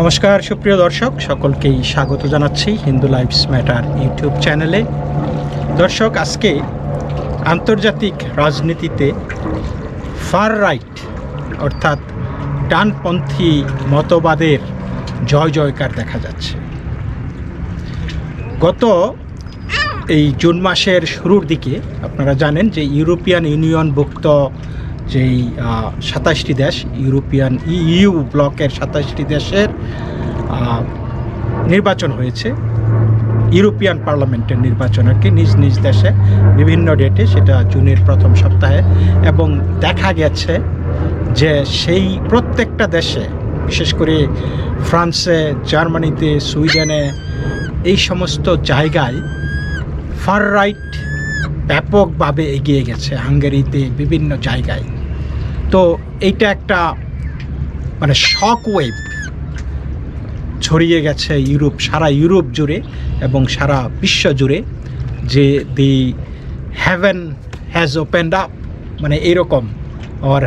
নমস্কার, সুপ্রিয় দর্শক, সকলকেই স্বাগত জানাচ্ছি হিন্দু লাইফস ম্যাটার ইউটিউব চ্যানেলে। দর্শক, আজকে আন্তর্জাতিক রাজনীতিতে ফার রাইট, অর্থাৎ ডানপন্থী মতবাদের জয় জয়কার দেখা যাচ্ছে। গত এই জুন মাসের শুরুর দিকে আপনারা জানেন যে ইউরোপিয়ান ইউনিয়নভুক্ত যেই সাতাশটি দেশ, ইউরোপিয়ান ইউ ব্লকের সাতাশটি দেশের নির্বাচন হয়েছে। ইউরোপিয়ান পার্লামেন্টের নির্বাচন আর কি, নিজ নিজ দেশে, বিভিন্ন ডেটে সেটা জুনের প্রথম সপ্তাহে। এবং দেখা গেছে যে সেই প্রত্যেকটা দেশে, বিশেষ করে ফ্রান্সে, জার্মানিতে, সুইডেনে, এই সমস্ত জায়গায়, ফার রাইট ব্যাপকভাবে এগিয়ে গেছে হাঙ্গেরিতে বিভিন্ন জায়গায়। তো এইটা একটা মানে শক ওয়েভ ছড়িয়ে গেছে ইউরোপ, সারা ইউরোপ জুড়ে এবং সারা বিশ্ব জুড়ে যে the heaven has opened up মানে এরকম ওর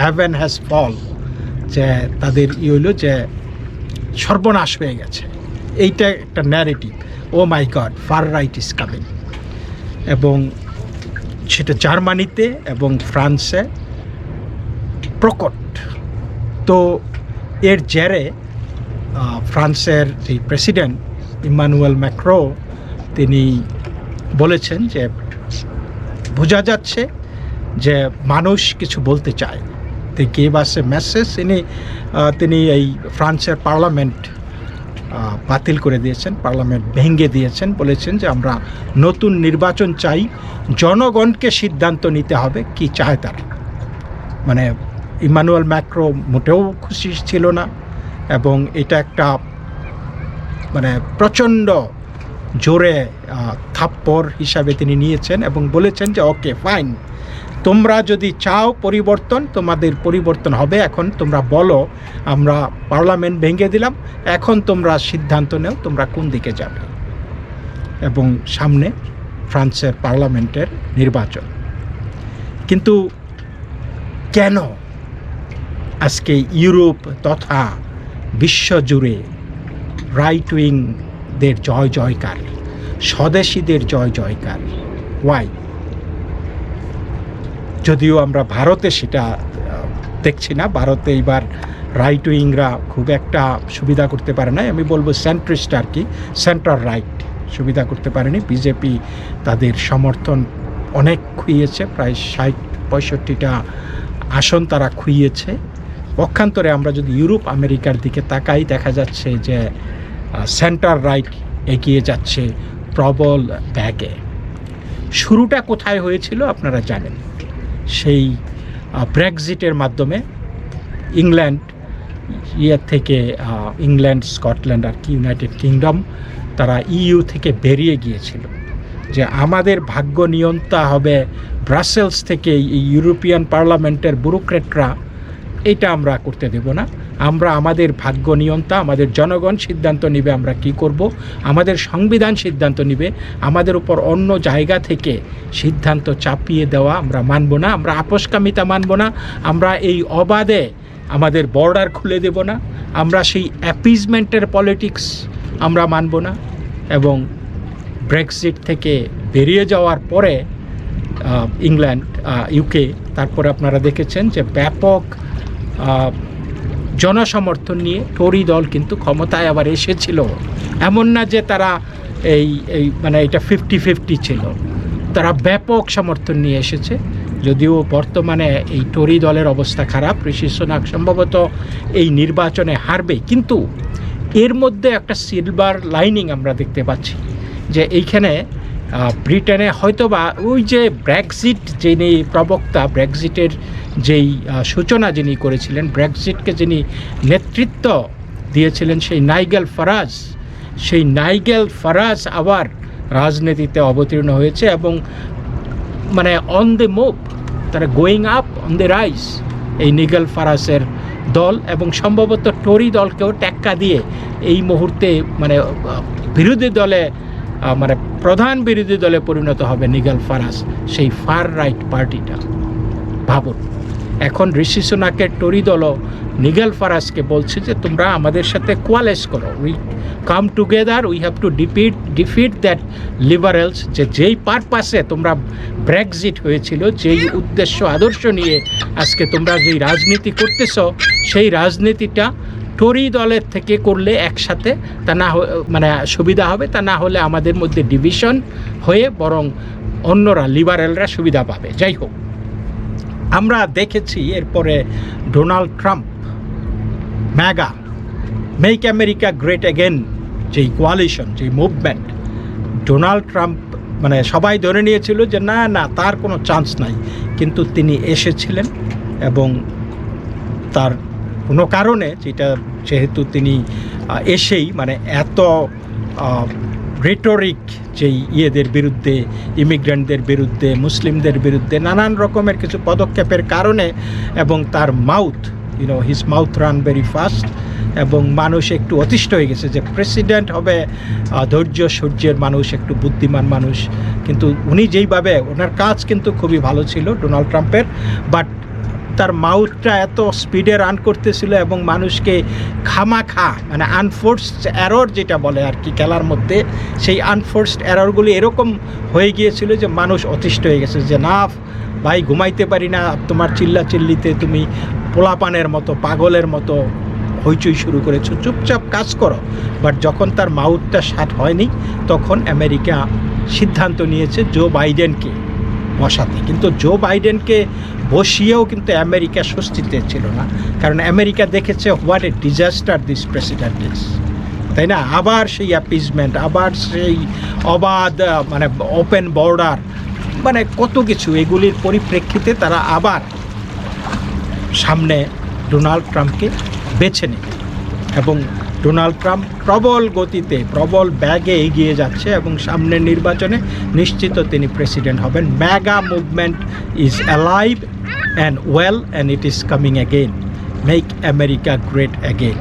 হ্যাভেন হ্যাজ ফল, যে তাদের ই হইল যে সর্বনাশ হয়ে গেছে। এইটা একটা narrative oh my god far right is coming এবং সেটা জার্মানিতে এবং ফ্রান্সে প্রকট। তো এর জেরে ফ্রান্সের যে প্রেসিডেন্ট ইমানুয়েল ম্যাক্রো, তিনি বলেছেন যে, বোঝা যাচ্ছে যে মানুষ কিছু বলতে চায়। তো গেভ আস এ মেসেজ তিনি তিনি এই ফ্রান্সের পার্লামেন্ট বাতিল করে দিয়েছেন পার্লামেন্ট ভেঙে দিয়েছেন বলেছেন যে আমরা নতুন নির্বাচন চাই জনগণকে সিদ্ধান্ত নিতে হবে কি চায় তারা? মানে ইমানুয়েল ম্যাক্রো মোটেও খুশি ছিল না এবং এটা একটা মানে প্রচণ্ড জোরে আহ, থাপ্পড় হিসাবে তিনি নিয়েছেন এবং বলেছেন যে ওকে ফাইন। তোমরা যদি চাও পরিবর্তন, তোমাদের পরিবর্তন হবে। এখন তোমরা বলো, আমরা পার্লামেন্ট ভেঙে দিলাম। এখন তোমরা সিদ্ধান্ত নেও, তোমরা কোন দিকে যাবে। এবং সামনে ফ্রান্সের পার্লামেন্টের নির্বাচন। কিন্তু কেন আজকে ইউরোপ তথা বিশ্বজুড়ে রাইট উইংদের জয় জয়কার স্বদেশীদের জয় জয়কার ওয়াই যদিও আমরা ভারতে সেটা দেখছি না। ভারতে এইবার রাইট উইংরা খুব একটা সুবিধা করতে পারে না আমি বলব সেন্ট্রিস্ট আর কি সেন্ট্রাল রাইট সুবিধা করতে পারেনি। বিজেপি তাদের সমর্থন অনেক খুইয়েছে, প্রায় ষাট, পঁয়ষট্টিটা আসন তারা খুইয়েছে। পক্ষান্তরে আমরা যদি ইউরোপ, আমেরিকার দিকে তাকাই, দেখা যাচ্ছে যে সেন্টার রাইট এগিয়ে যাচ্ছে প্রবল ব্যাগে। শুরুটা কোথায় হয়েছিল আপনারা জানেন? সেই ব্রেক্সিটের মাধ্যমে ইংল্যান্ড ইয়ের থেকে ইংল্যান্ড স্কটল্যান্ড আর কি ইউনাইটেড কিংডম তারা ইইউ থেকে বেরিয়ে গিয়েছিল। যে আমাদের ভাগ্য নিয়ন্তা হবে ব্রাসেলস থেকে ইউরোপিয়ান পার্লামেন্টের ব্যুরোক্রেটরা এটা আমরা করতে দেব না। আমরা আমাদের ভাগ্য নিয়ন্তা, আমাদের জনগণ সিদ্ধান্ত নিবে আমরা কি করব, আমাদের সংবিধান সিদ্ধান্ত নিবে, আমাদের উপর অন্য জায়গা থেকে সিদ্ধান্ত চাপিয়ে দেওয়া আমরা মানব না, আমরা আপোষকামিতা মানব না, আমরা এই অবাধে আমাদের বর্ডার খুলে দেব না, আমরা সেই অ্যাপিজমেন্টের পলিটিক্স আমরা মানব না এবং ব্রেক্সিট থেকে বেরিয়ে যাওয়ার পরে ইংল্যান্ড ইউকে তারপরে আপনারা দেখেছেন যে ব্যাপক জনসমর্থন নিয়ে টরি দল কিন্তু ক্ষমতায় আবার এসেছিল। এমন না যে তারা এই এই মানে এটা ফিফটি ফিফটি ছিল। তারা ব্যাপক সমর্থন নিয়ে এসেছে। যদিও বর্তমানে এই টরি দলের অবস্থা খারাপ, ঋষি সোনাক সম্ভবত এই নির্বাচনে হারবে। কিন্তু এর মধ্যে একটা সিলভার লাইনিং আমরা দেখতে পাচ্ছি যে এইখানে ব্রিটেনে হয়তোবা ওই যে ব্র্যাক্সিট যিনি প্রবক্তা, ব্র্যাক্সিটের যেই সূচনা যিনি করেছিলেন, ব্র্যাক্সিটকে যিনি নেতৃত্ব দিয়েছিলেন সেই নাইগেল ফারাজ, সেই নাইগেল ফারাজ আবার রাজনীতিতে অবতীর্ণ হয়েছে এবং মানে অন দ্য মুভ তারা going up on the rise এই নিগেল ফারাসের দল এবং সম্ভবত টরি দলকেও টেক্কা দিয়ে এই মুহূর্তে মানে বিরোধী দলে মানে প্রধান বিরোধী দলে পরিণত হবে নিগেল ফারাস সেই ফার রাইট পার্টিটা। ভাবুন, এখন ঋষি সোনাকের টরি দল নিগেল ফারাসকে বলছে যে, তোমরা আমাদের সাথে কোয়ালেস করো। We come together, we have to defeat, defeat that liberals যে, যেই পারপাসে তোমরা ব্রেক্সিট হয়েছিল, যেই উদ্দেশ্য আদর্শ নিয়ে আজকে তোমরা যেই রাজনীতি করতেছ, সেই রাজনীতিটা টরি দলের থেকে করলে একসাথে তা না মানে সুবিধা হবে, তা না হলে আমাদের মধ্যে ডিভিশন হয়ে বরং অন্যরা লিবারেলরা সুবিধা পাবে। যাই হোক, আমরা দেখেছি এরপরে Donald Trump, MAGA make America great again যেই কোয়ালিশন যেই মুভমেন্ট ডোনাল্ড ট্রাম্প মানে সবাই ধরে নিয়েছিল যে না না, তার কোনো চান্স নাই। কিন্তু তিনি এসেছিলেন এবং তার কোনো কারণে যেটা যেহেতু তিনি এসেই মানে এত রেটরিক যেই ইয়েদের বিরুদ্ধে ইমিগ্রেন্টদের বিরুদ্ধে, মুসলিমদের বিরুদ্ধে নানান রকমের কিছু পদক্ষেপের কারণে এবং তার mouth you know his mouth run very fast এবং মানুষ একটু অতিষ্ঠ হয়ে গেছে যে প্রেসিডেন্ট হবে ধৈর্য সূর্যের মানুষ, একটু বুদ্ধিমান মানুষ। কিন্তু উনি যেইভাবে, ওনার কাজ কিন্তু খুবই ভালো ছিল ডোনাল্ড ট্রাম্পের, বাট তার মাউথটা এত স্পিডে রান করতেছিল এবং মানুষকে খামাখা মানে আনফোর্সড এরর যেটা বলে আর কি খেলার মধ্যে, সেই আনফোর্সড এররগুলি এরকম হয়ে গিয়েছিল যে মানুষ অতিষ্ঠ হয়ে গেছে যে, না, ভাই, ঘুমাইতে পারি না, তোমার চিল্লা চিল্লিতে তুমি পোলাপানের মতো, পাগলের মতো হইচই শুরু করেছ, চুপচাপ কাজ করো। বাট যখন তার মাউথটা শাট হয়নি, তখন আমেরিকা সিদ্ধান্ত নিয়েছে জো বাইডেনকে বসাতে। কিন্তু জো বাইডেনকে বসিয়েও কিন্তু আমেরিকা স্বস্তিতে ছিল না। কারণ আমেরিকা দেখেছে what a disaster this president is তাই না? আবার সেই অ্যাপিজমেন্ট আবার সেই অবাধ মানে ওপেন বর্ডার মানে কত কিছু এগুলির পরিপ্রেক্ষিতে তারা আবার সামনে ডোনাল্ড ট্রাম্পকে বেছে নেয়। এবং ডোনাল্ড ট্রাম্প প্রবল গতিতে, প্রবল ব্যাগে এগিয়ে যাচ্ছে এবং সামনের নির্বাচনে নিশ্চিত তিনি প্রেসিডেন্ট হবেন। MAGA movement is alive and well and it is coming again make America great again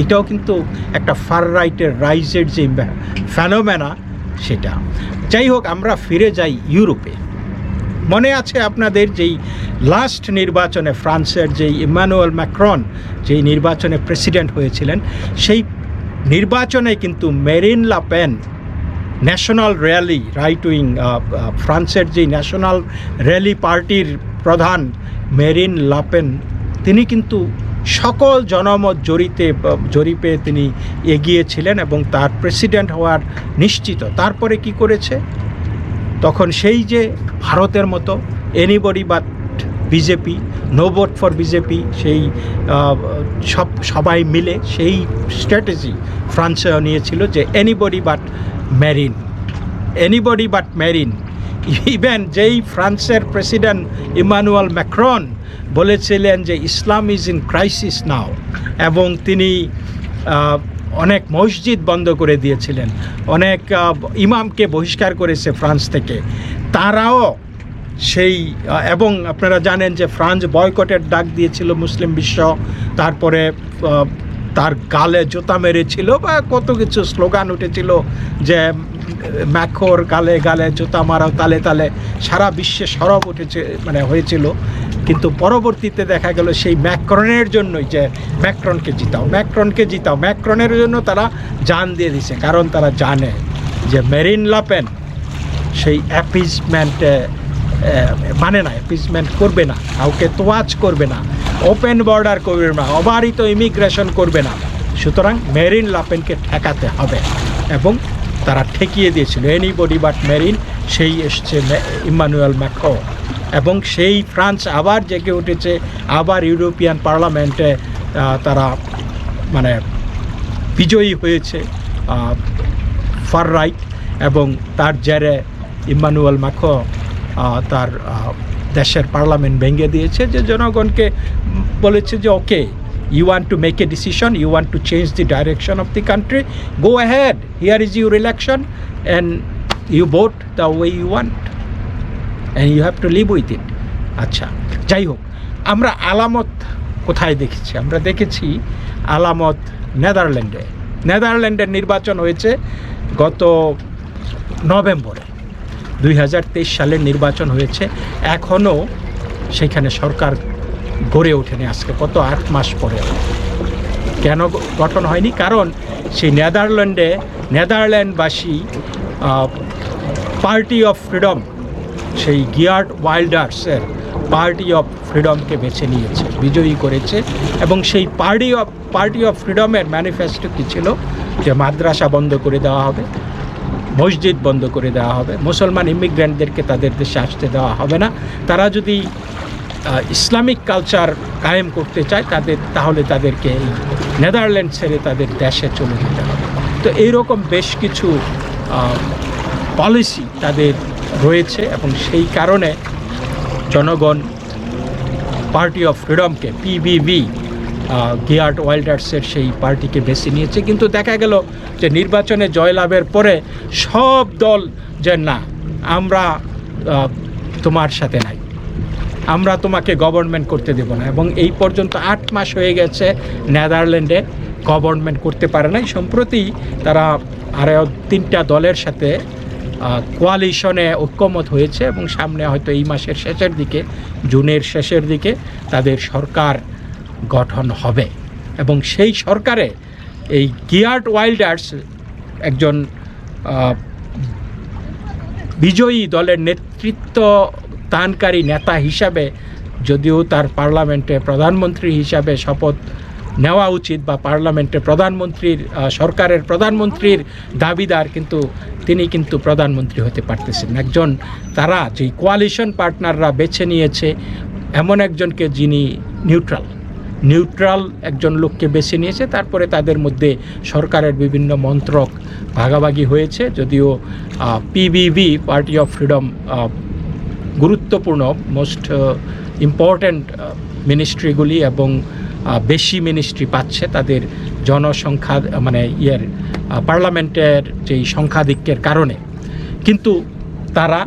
এটাও কিন্তু একটা ফার রাইটের, রাইজের যে ফ্যানোমেনা সেটা। যাই হোক, আমরা ফিরে যাই ইউরোপে। মনে আছে আপনাদের যেই লাস্ট নির্বাচনে ফ্রান্সের যেই ইমানুয়েল ম্যাক্রন, যেই নির্বাচনে প্রেসিডেন্ট হয়েছিলেন, সেই নির্বাচনে কিন্তু Marine Le Pen National Rally right wing ফ্রান্সের যে ন্যাশনাল র্যালি পার্টির প্রধান মেরিন লাপেন তিনি কিন্তু সকল জনমত জরিতে, জরিপে তিনি এগিয়েছিলেন এবং তার প্রেসিডেন্ট হওয়ার নিশ্চিত। তারপরে কি করেছে? তখন সেই যে ভারতের মতো anybody but BJP no vote for BJP সেই সব, সবাই মিলে সেই স্ট্র্যাটেজি ফ্রান্সেও নিয়েছিল যে anybody but Marine anybody but Marine even যেই ফ্রান্সের প্রেসিডেন্ট ইমানুয়াল ম্যাক্রন বলেছিলেন যে Islam is in crisis now এবং তিনি অনেক মসজিদ বন্ধ করে দিয়েছিলেন। অনেক ইমামকে বহিষ্কার করেছে ফ্রান্স থেকে। তারাও সেই এবং আপনারা জানেন যে ফ্রান্স বয়কটের ডাক দিয়েছিল মুসলিম বিশ্ব। তারপরে তার গালে জোতা মেরেছিল বা কত কিছু স্লোগান উঠেছিল যে, ম্যাখোর গালে গালে জোতা মারাও তালে তালে। সারা বিশ্বে সরব উঠেছে মানে হয়েছিল। কিন্তু পরবর্তীতে দেখা গেল সেই ম্যাক্রনের জন্যই যে ম্যাক্রনকে জিতাও ম্যাক্রনকে জিতাও। ম্যাক্রনের জন্য তারা জান দিয়ে দিছে, কারণ তারা জানে যে মেরিন লাপেন সেই অ্যাপিজমেন্টে মানে না অ্যাপিজমেন্ট করবে না, কাউকে তোয়াজ করবে না, ওপেন বর্ডার করবে না, অবারিত ইমিগ্রেশন করবে না। সুতরাং মেরিন লাপেনকে ঠেকাতে হবে এবং তারা ঠেকিয়ে দিয়েছিল। এনিবডি বাট মেরিন, সেই এসছে ইমানুয়েল ম্যাক্রো এবং সেই ফ্রান্স আবার জেগে উঠেছে, আবার ইউরোপিয়ান পার্লামেন্টে তারা মানে বিজয়ী হয়েছে ফার রাইট এবং তার জেরে ইমানুয়েল মাখো তার দেশের পার্লামেন্ট ভেঙে দিয়েছে যে জনগণকে বলেছে যে, okay you want to make a decision you want to change the direction of the country go ahead here is your election and you vote the way you want and you have to live with it আচ্ছা যাই হোক আমরা আলামত কোথায় দেখেছি? আমরা দেখেছি আলামত নেদারল্যান্ডে। নেদারল্যান্ডের নির্বাচন হয়েছে গত নভেম্বরে। দুই হাজার তেইশ সালের নির্বাচন হয়েছে। এখনও সেখানে সরকার গড়ে ওঠেনি আজকে কত আট মাস পরে। কেন গঠন হয়নি? কারণ সেই নেদারল্যান্ডে, নেদারল্যান্ডবাসী পার্টি অফ ফ্রিডম সেই গিয়ার্ড ওয়াইল্ডার্সের পার্টি অফ ফ্রিডমকে বেছে নিয়েছে, বিজয়ী করেছে এবং সেই পার্টি অফ পার্টি অফ ফ্রিডমের ম্যানিফেস্টো কী ছিল? যে মাদ্রাসা বন্ধ করে দেওয়া হবে, মসজিদ বন্ধ করে দেওয়া হবে, মুসলমান ইমিগ্রেন্টদেরকে তাদের দেশে আসতে দেওয়া হবে না। তারা যদি ইসলামিক কালচার কায়েম করতে চায়, তাদের, তাহলে তাদেরকে এই নেদারল্যান্ড ছেড়ে তাদের দেশে চলে যেতে হবে। তো এইরকম বেশ কিছু পলিসি তাদের রয়েছে এবং সেই কারণে জনগণ পার্টি অফ ফ্রিডমকে পিবিভি গিয়ার্ড ওয়াইল্ডার্সের সেই পার্টিকে বেছে নিয়েছে। কিন্তু দেখা গেল যে নির্বাচনে জয়লাভের পরে সব দল যে না, আমরা তোমার সাথে নাই। আমরা তোমাকে গভর্নমেন্ট করতে দেব না। এবং এই পর্যন্ত আট মাস হয়ে গেছে নেদারল্যান্ডে গভর্নমেন্ট করতে পারে নাই। সম্প্রতি তারা আরও তিনটা দলের সাথে কোয়ালিশনে ঐক্যমত হয়েছে এবং সামনে হয়তো এই মাসের শেষের দিকে, জুনের শেষের দিকে তাদের সরকার গঠন হবে। এবং সেই সরকারে এই গিয়ার্ড ওয়াইল্ডার্স একজন বিজয়ী দলের নেতৃত্ব দানকারী নেতা হিসাবে, যদিও তার পার্লামেন্টে প্রধানমন্ত্রী হিসাবে শপথ নেওয়া উচিত বা পার্লামেন্টে প্রধানমন্ত্রীর সরকারের প্রধানমন্ত্রীর দাবিদার কিন্তু তিনি কিন্তু প্রধানমন্ত্রী হতে পারতেছেন। একজন তারা যেই কোয়ালিশন পার্টনাররা বেছে নিয়েছে, এমন একজনকে যিনি নিউট্রাল নিউট্রাল একজন লোককে বেছে নিয়েছে, তারপরে তাদের মধ্যে সরকারের বিভিন্ন মন্ত্রক ভাগাভাগি হয়েছে, যদিও পিবিভি পার্টি অফ ফ্রিডম গুরুত্বপূর্ণ মোস্ট ইম্পর্ট্যান্ট মিনিস্ট্রিগুলি এবং বেশি মিনিস্ট্রি পাচ্ছে তাদের জনসংখ্যা মানে ইয়ের পার্লামেন্টের যেই সংখ্যাধিক্যের কারণে। কিন্তু তারা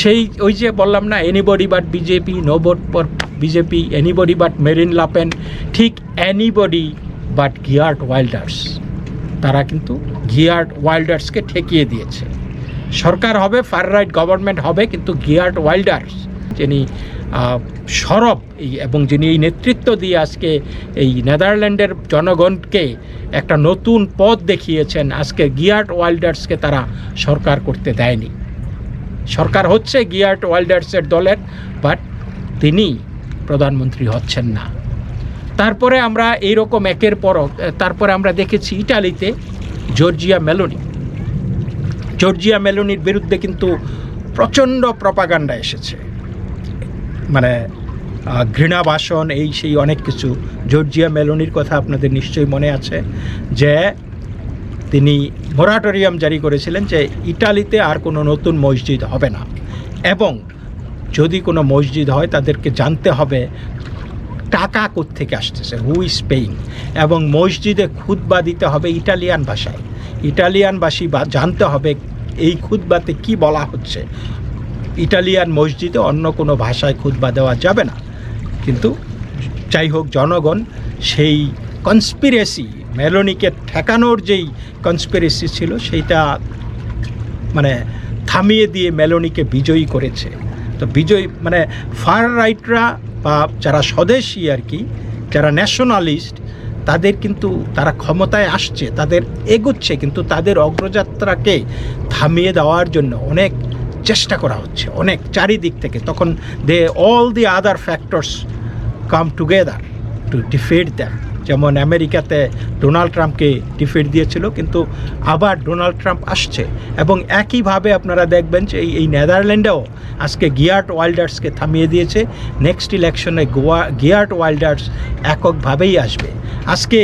সেই, ওই যে বললাম না anybody but BJP no for BJP anybody but Marine Le Pen ঠিক এনিবডি বাট গিয়ার্ড ওয়াইল্ডার্স তারা কিন্তু গিয়ার্ড ওয়াইল্ডার্সকে ঠেকিয়ে দিয়েছে। সরকার হবে ফার রাইট গভর্নমেন্ট হবে, কিন্তু গিয়ার্ড ওয়াইল্ডার্স যিনি সরব এবং যিনি এই নেতৃত্ব দিয়ে আজকে এই নেদারল্যান্ডের জনগণকে একটা নতুন পথ দেখিয়েছেন, আজকে গিয়ার্ড ওয়াইল্ডার্সকে তারা সরকার করতে দেয়নি। সরকার হচ্ছে গিয়ার্ট ওয়াইল্ডার্সের দলের, বাট তিনি প্রধানমন্ত্রী হচ্ছেন না। তারপরে আমরা এইরকম একের পর তারপরে আমরা দেখেছি ইটালিতে জর্জিয়া মেলোনি। জর্জিয়া মেলোনির বিরুদ্ধে কিন্তু প্রচণ্ড প্রপাগান্ডা এসেছে। মানে আহ, ঘৃণা ভাষণ এই সেই অনেক কিছু। জর্জিয়া মেলোনির কথা আপনাদের নিশ্চয়ই মনে আছে যে তিনি মোরাটোরিয়াম জারি করেছিলেন যে ইটালিতে আর কোনো নতুন মসজিদ হবে না। এবং যদি কোনো মসজিদ হয় তাদেরকে জানতে হবে টাকা থেকে আসতেছে হু ইজ পেইং এবং মসজিদে খুতবা দিতে হবে ইটালিয়ান ভাষায়। ইটালিয়ানবাসী বা জানতে হবে এই খুতবাতে কি বলা হচ্ছে। ইটালিয়ান মসজিদে অন্য কোনো ভাষায় খুতবা দেওয়া যাবে না। কিন্তু যাই হোক, জনগণ সেই কনস্পিরেসি মেলোনিকে ঠেকানোর যেই কনস্পিরেসি ছিল, সেইটা মানে থামিয়ে দিয়ে মেলোনিকে বিজয়ী করেছে। তো বিজয়ী মানে ফার রাইটরা বা যারা স্বদেশী আর কি, যারা ন্যাশনালিস্ট তাদের কিন্তু তারা ক্ষমতায় আসছে, তাদের এগোচ্ছে, কিন্তু তাদের অগ্রযাত্রাকে থামিয়ে দেওয়ার জন্য অনেক চেষ্টা করা হচ্ছে অনেক চারিদিক থেকে। তখন they all the other factors come together to defeat them যেমন আমেরিকাতে ডোনাল্ড ট্রাম্পকে ডিফিট দিয়েছিল, কিন্তু আবার ডোনাল্ড ট্রাম্প আসছে। এবং একইভাবে আপনারা দেখবেন যে এই নেদারল্যান্ডেও আজকে গিয়ার্ট ওয়াইল্ডার্সকে থামিয়ে দিয়েছে। নেক্সট ইলেকশনে গোয়া গিয়ার্ট ওয়াইল্ডার্স এককভাবেই আসবে। আজকে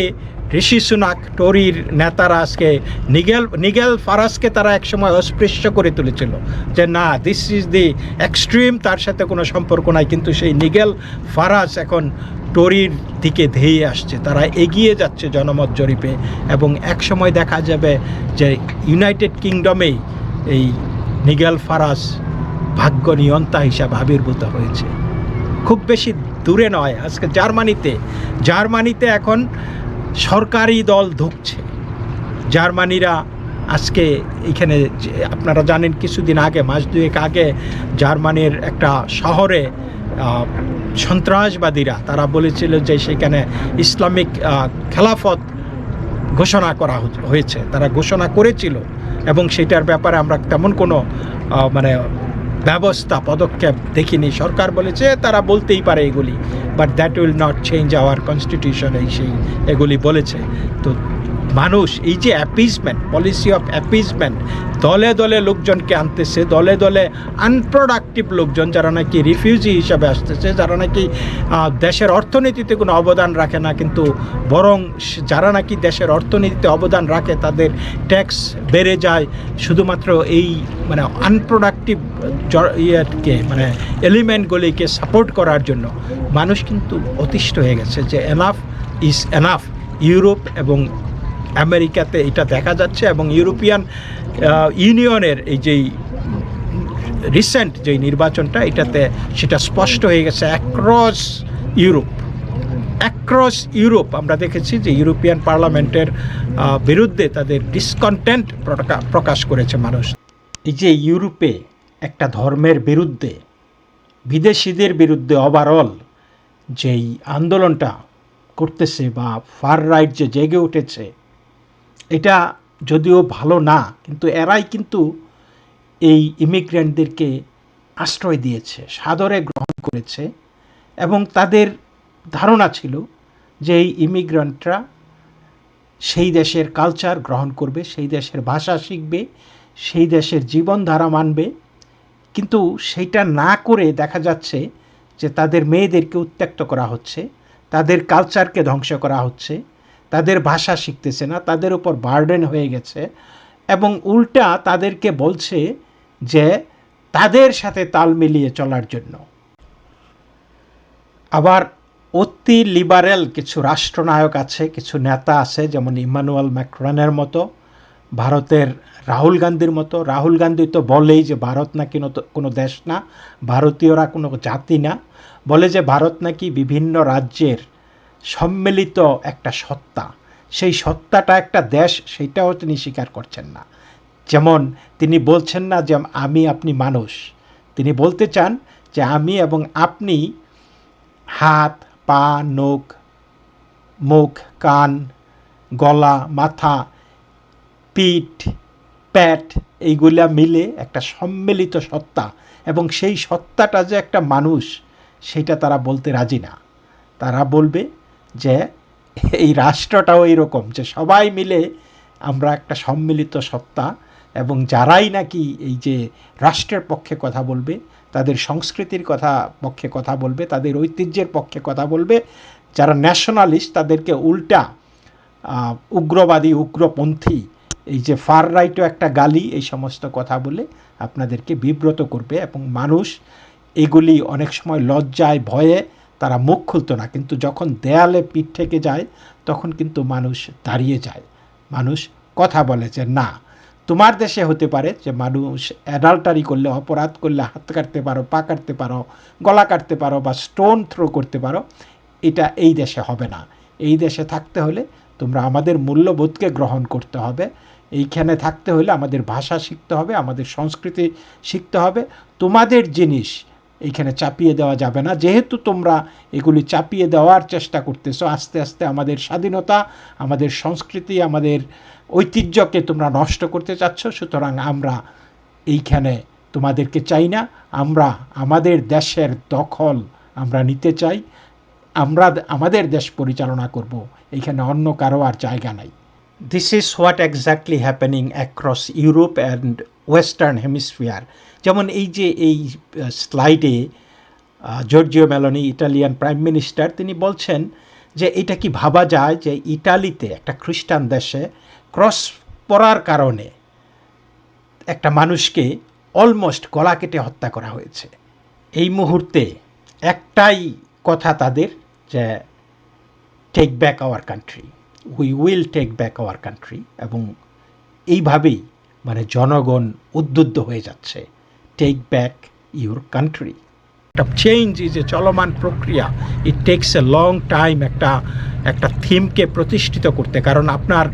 ঋষি সুনাক টরির নেতারা আজকে নিগেল নিগেল ফারাসকে তারা একসময় অস্পৃশ্য করে তুলেছিল যে না দিস ইজ দি এক্সট্রিম তার সাথে কোনো সম্পর্ক নাই। কিন্তু সেই নিগেল ফারাস এখন টরির দিকে ধেয়ে আসছে। তারা এগিয়ে যাচ্ছে জনমত জরিপে এবং এক সময় দেখা যাবে যে ইউনাইটেড কিংডমেই এই নিগেল ফারাস ভাগ্য নিয়ন্তা হিসাবে আবির্ভূত হয়েছে। খুব বেশি দূরে নয়। আজকে জার্মানিতে জার্মানিতে এখন সরকারি দল ঢুকছে জার্মানিরা আজকে এখানে আপনারা জানেন কিছুদিন আগে, মাস দুয়েক আগে জার্মানির একটা শহরে সন্ত্রাসবাদীরা, তারা বলেছিল যে সেখানে ইসলামিক খেলাফত ঘোষণা করা হয়েছে। তারা ঘোষণা করেছিল এবং সেটার ব্যাপারে আমরা তেমন কোনো মানে ব্যবস্থা, পদক্ষেপ দেখিনি। সরকার বলেছে তারা বলতেই পারে এগুলি but that will not change our constitution এই সেই এগুলি বলেছে। তো মানুষ, এই যে অ্যাপিজমেন্ট পলিসি অফ অ্যাপিজমেন্ট দলে দলে লোকজনকে আনতেছে, দলে দলে আনপ্রোডাক্টিভ লোকজন যারা নাকি রিফিউজি হিসাবে আসতেছে, যারা নাকি দেশের অর্থনীতিতে কোনো অবদান রাখে না, কিন্তু বরং যারা নাকি দেশের অর্থনীতিতে অবদান রাখে, তাদের ট্যাক্স বেড়ে যায়, শুধুমাত্র এই মানে আনপ্রোডাক্টিভ ইয়েকে মানে এলিমেন্টগুলিকে সাপোর্ট করার জন্য। মানুষ কিন্তু অতিষ্ঠ হয়ে গেছে যে এনাফ ইজ এনাফ ইউরোপ এবং আমেরিকাতে এটা দেখা যাচ্ছে এবং ইউরোপিয়ান ইউনিয়নের এই যেই রিসেন্ট যেই নির্বাচনটা, এটাতে সেটা স্পষ্ট হয়ে গেছে অ্যাক্রস ইউরোপ অ্যাক্রস ইউরোপ আমরা দেখেছি যে ইউরোপিয়ান পার্লামেন্টের বিরুদ্ধে তাদের ডিসকন্টেন্ট প্রকাশ করেছে মানুষ। এই যে ইউরোপে একটা ধর্মের বিরুদ্ধে, বিদেশিদের বিরুদ্ধে ওভারঅল যেই আন্দোলনটা করতেছে বা ফার রাইট যে জেগে উঠেছে এটা যদিও ভালো না, কিন্তু এরাই কিন্তু এই ইমিগ্রেন্টদেরকে আশ্রয় দিয়েছে, সাদরে গ্রহণ করেছে এবং তাদের ধারণা ছিল যে এই ইমিগ্রেন্টরা সেই দেশের কালচার গ্রহণ করবে, সেই দেশের ভাষা শিখবে, সেই দেশের জীবনধারা মানবে। কিন্তু সেইটা না করে দেখা যাচ্ছে যে তাদের মেয়েদেরকে উত্ত্যক্ত করা হচ্ছে, তাদের কালচারকে ধ্বংস করা হচ্ছে। তাদের ভাষা শিখতেছে না, তাদের উপর বার্ডেন হয়ে গেছে এবং উল্টা তাদেরকে বলছে যে তাদের সাথে তাল মিলিয়ে চলার জন্য। আবার অতি লিবারেল কিছু রাষ্ট্রনায়ক আছে, কিছু নেতা আছে, যেমন ইমানুয়াল ম্যাক্রনের মতো, ভারতের রাহুল গান্ধীর মতো। রাহুল গান্ধী তো বলেই যে ভারত নাকি কোনো দেশ না, ভারতীয়রা কোনো জাতি না। বলে যে ভারত নাকি বিভিন্ন রাজ্যের সম্মিলিত একটা সত্তা। সেই সত্তাটা একটা দেশ, সেইটাও তিনি স্বীকার করছেন না। যেমন তিনি বলছেন না যে আমি আপনি মানুষ। তিনি বলতে চান যে আমি এবং আপনি হাত, পা, নখ, মুখ, কান, গলা, মাথা, পিঠ, প্যাট, এইগুলা মিলে একটা সম্মিলিত সত্তা। এবং সেই সত্তাটা যে একটা মানুষ, সেটা তারা বলতে রাজি না। তারা বলবে যে এই রাষ্ট্রটাও এইরকম, যে সবাই মিলে আমরা একটা সম্মিলিত সত্তা এবং যারাই নাকি এই যে রাষ্ট্রের পক্ষে কথা বলবে, তাদের সংস্কৃতির কথা পক্ষে কথা বলবে, তাদের ঐতিহ্যের পক্ষে কথা বলবে, যারা ন্যাশনালিস্ট তাদেরকে উল্টা উগ্রবাদী, উগ্রপন্থী, এই যে ফার রাইটও একটা গালি, এই সমস্ত কথা বলে আপনাদেরকে বিব্রত করবে এবং মানুষ এগুলি অনেক সময় লজ্জায়, ভয়ে তারা মুখ খুলতো না, কিন্তু যখন দেয়ালে পিঠ থেকে যায়, তখন কিন্তু মানুষ দাঁড়িয়ে যায়। মানুষ কথা বলে যে, না, তোমার দেশে হতে পারে যে, মানুষ অ্যাডাল্টারি করলে, অপরাধ করলে, হাত কাটতে পারো, পা কাটতে পারো, গলা কাটতে পারো বা স্টোন থ্রো করতে পারো, এটা এই দেশে হবে না। এই দেশে থাকতে হলে তোমরা আমাদের মূল্যবোধকে গ্রহণ করতে হবে। এইখানে থাকতে হলে আমাদের ভাষা শিখতে হবে, আমাদের সংস্কৃতি শিখতে হবে। তোমাদের জিনিস এইখানে চাপিয়ে দেওয়া যাবে না। যেহেতু তোমরা এগুলি চাপিয়ে দেওয়ার চেষ্টা করতেছো, আস্তে আস্তে আমাদের স্বাধীনতা, আমাদের সংস্কৃতি, আমাদের ঐতিহ্যকে তোমরা নষ্ট করতে চাচ্ছ, সুতরাং আমরা এইখানে তোমাদেরকে চাই না। আমরা আমাদের দেশের দখল আমরা নিতে চাই। আমরা আমাদের দেশ পরিচালনা করব। এইখানে অন্য কারও আর জায়গা নাই। This is what exactly happening across Europe and western hemisphere যেমন এই যে এই স্লাইডে Giorgia Meloni Italian prime minister তিনি বলছেন যে এটা কি ভাবা যায় যে ইটালিতে একটা খ্রিস্টান দেশে ক্রস পড়ার কারণে একটা মানুষকে অলমোস্ট গলা কেটে হত্যা করা হয়েছে। এই মুহূর্তে একটাই কথা তাদের যে take back our country we will take back our country এবং এইভাবেই মানে জনগণ উদ্বুদ্ধ হয়ে যাচ্ছে টেক ব্যাক ইউর কান্ট্রি একটা চেঞ্জ ইজ এ চলমান প্রক্রিয়া. It takes a long time একটা একটা থিমকে প্রতিষ্ঠিত করতে। কারণ আপনার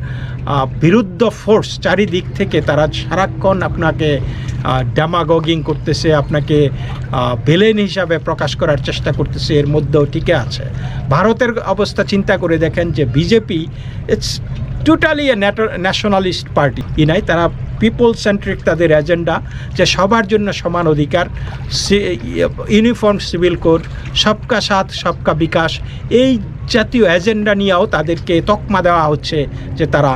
বিরুদ্ধ ফোর্স চারিদিক থেকে তারা সারাক্ষণ আপনাকে ড্যামাগগিং করতেছে, আপনাকে ভিলেন হিসাবে প্রকাশ করার চেষ্টা করতেছে, এর মধ্যেও টিকে আছে। ভারতের অবস্থা চিন্তা করে দেখেন যে, BJP it's totally a nationalist party ই নাই, তারা পিপল সেন্ট্রিক তাদের এজেন্ডা যে সবার জন্য সমান অধিকার ইউনিফর্ম সিভিল কোড সবকা সাথ, সবকা বিকাশ, এই জাতীয় এজেন্ডা নিয়েও তাদেরকে তকমা দেওয়া হচ্ছে যে তারা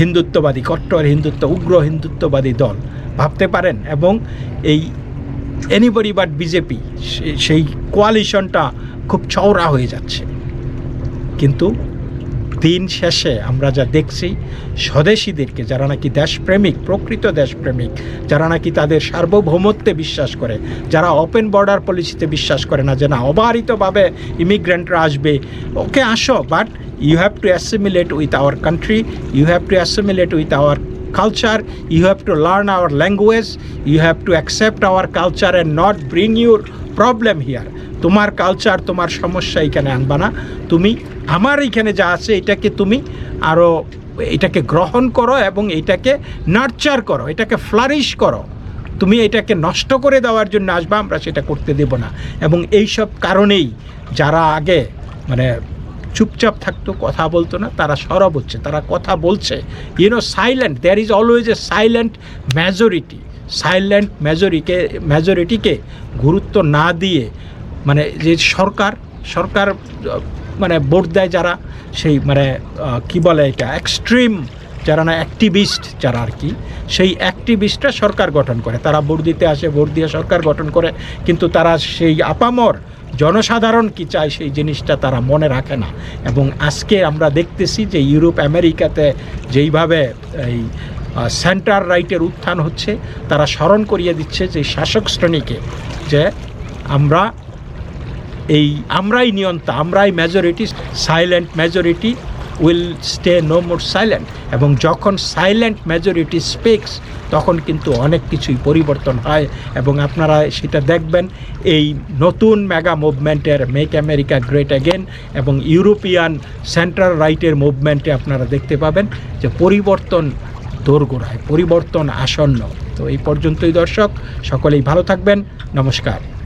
হিন্দুত্ববাদী, কট্টর হিন্দুত্ব, উগ্র হিন্দুত্ববাদী দল। ভাবতে পারেন? এবং এই এনিবডি বাট বিজেপি সেই কোয়ালিশনটা খুব চওড়া হয়ে যাচ্ছে। কিন্তু দিন শেষে আমরা যা দেখছি, স্বদেশীদেরকে যারা নাকি দেশপ্রেমিক, প্রকৃত দেশপ্রেমিক, যারা নাকি তাদের সার্বভৌমত্বে বিশ্বাস করে, যারা ওপেন বর্ডার পলিসিতে বিশ্বাস করে না যে না, অবারিতভাবে ইমিগ্রেন্টরা আসবে। ওকে, আসো but you have to assimilate with our country you have to assimilate with our culture, you have to learn our language, you have to accept our culture and not bring your problem here. তোমার culture তোমার সমস্যা এখানে আনবা না। তুমি আমার এখানে যা আছে, এটাকে তুমি আরও এটাকে গ্রহণ করো এবং এটাকে নার্চার করো, এটাকে ফ্লারিশ করো। তুমি এটাকে নষ্ট করে দেওয়ার জন্য আসবা, আমরা সেটা করতে দেব না। এবং এইসব কারণেই যারা আগে মানে চুপচাপ থাকতো, কথা বলতো না, তারা সরব হচ্ছে, তারা কথা বলছে। You know silent there is always a silent majority silent মেজরিকে মেজরিটিকে গুরুত্ব না দিয়ে মানে যে সরকার সরকার মানে ভোট দেয় যারা, সেই মানে কি বলে এটা এক্সট্রিম যারা না অ্যাক্টিভিস্ট যারা আর কি, সেই অ্যাক্টিভিস্টরা সরকার গঠন করে। তারা ভোট দিতে আসে, ভোট দিয়ে সরকার গঠন করে, কিন্তু তারা সেই আপামর জনসাধারণ কি চায়, সেই জিনিসটা তারা মনে রাখে না। এবং আজকে আমরা দেখতেছি যে ইউরোপ, আমেরিকাতে যেইভাবে এই সেন্টার রাইটের উত্থান হচ্ছে, তারা স্মরণ করিয়ে দিচ্ছে যে শাসক শ্রেণীকে, যে আমরা এই আমরাই নিয়ন্তা, আমরাই majority silent majority will stay no more silent এবং যখন সাইলেন্ট মেজরিটি স্পিক্স তখন কিন্তু অনেক কিছুই পরিবর্তন হয়। এবং আপনারা সেটা দেখবেন, এই নতুন মেগা মুভমেন্টের মেক আমেরিকা গ্রেট অ্যাগেন এবং ইউরোপিয়ান সেন্ট্রাল রাইটের মুভমেন্টে আপনারা দেখতে পাবেন যে পরিবর্তন দোরগোড়ায়, পরিবর্তন আসন্ন। তো এই পর্যন্তই দর্শক, সকলেই ভালো থাকবেন। নমস্কার।